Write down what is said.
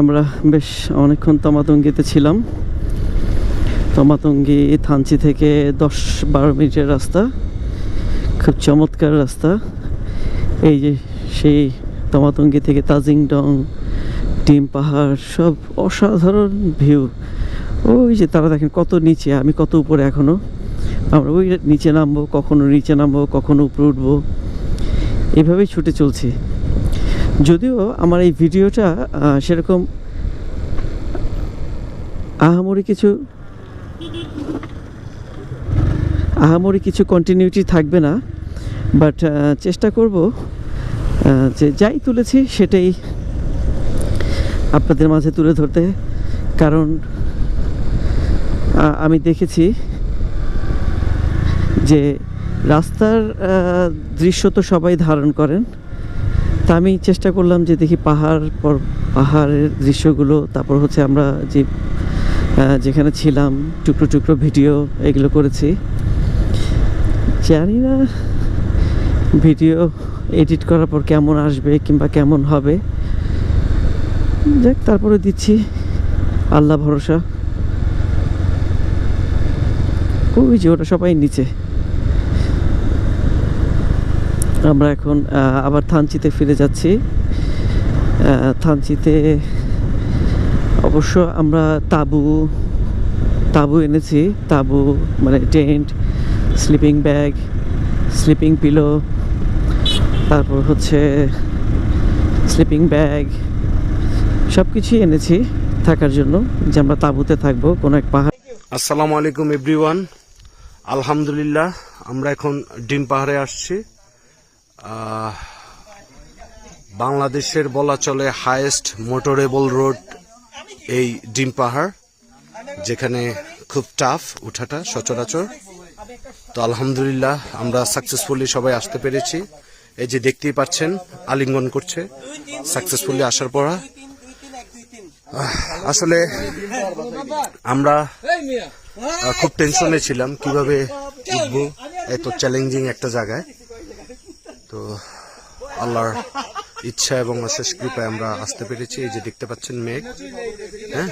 আমরা বেশ অনেকক্ষণ তমাতঙ্গিতে ছিলাম। তমাতঙ্গি থানচি থেকে দশ বারো মিনিটের রাস্তা। খুব চমৎকার রাস্তা। এই যে সেই তমাতঙ্গি থেকে তাজিংডং, ডিম পাহাড়, সব অসাধারণ ভিউ। ওই যে তারা দেখেন কত নিচে, আমি কত উপরে এখনও আমরা ওই নিচে নামবো, কখনো নিচে নামবো, কখনো উপরে উঠবো। এভাবেই ছুটে চলছি। যদিও আমার এই ভিডিওটা সেরকম আহামরি কিছু আহামরি কিছু কন্টিনিউটি থাকবে না বাট চেষ্টা করব যে যাই তুলেছি সেটাই আপনাদের মাঝে তুলে ধরতে। কারণ আমি দেখেছি যে রাস্তার দৃশ্য তো সবাই ধারণ করেন। তা আমি চেষ্টা করলাম যে দেখি পাহাড় পর, পাহাড়ের দৃশ্যগুলো, তারপর হচ্ছে আমরা যে যেখানে ছিলাম, টুকরো টুকরো ভিডিও এগুলো করেছি। জানি না, ভিডিও এডিট করার পর কেমন আসবে কিংবা কেমন হবে। যাক, তারপরে দিচ্ছি। আল্লাহ ভরসা। ওই যে ওটা সবাই নিচে। আমরা এখন আবার থানচিতে ফিরে যাচ্ছি। থানচিতে অবশ্য আমরা তাবু তাবু এনেছি। তাবু মানে tent, sleeping bag, sleeping pillow, তারপর হচ্ছে স্লিপিং ব্যাগ সব কিছুই এনেছি থাকার জন্য যে আমরা তাঁবুতে থাকব কোনো এক পাহাড়। আসসালামু আলাইকুম এভরিওয়ান আলহামদুলিল্লাহ, আমরা এখন ডিম পাহাড়ে আসছি। বাংলাদেশের বলা চলে হায়েস্ট মোটরেবল রোড এই ডিম পাহাড় যেখানে খুব টাফ উঠাটা সচরাচর। তো আলহামদুলিল্লাহ আমরা সাকসেসফুলি সবাই আসতে পেরেছি। এই যে দেখতেই পাচ্ছেন আলিঙ্গন করছে সাকসেসফুলি আসার পর। আসলে আমরা খুব টেনশনে ছিলাম কীভাবে উঠবো এত চ্যালেঞ্জিং একটা জায়গায়। তো আল্লাহর ইচ্ছা এবং অশেষ কৃপায় আমরা আসতে পেরেছি। এই যে দেখতে পাচ্ছেন মেঘ হ্যাঁ?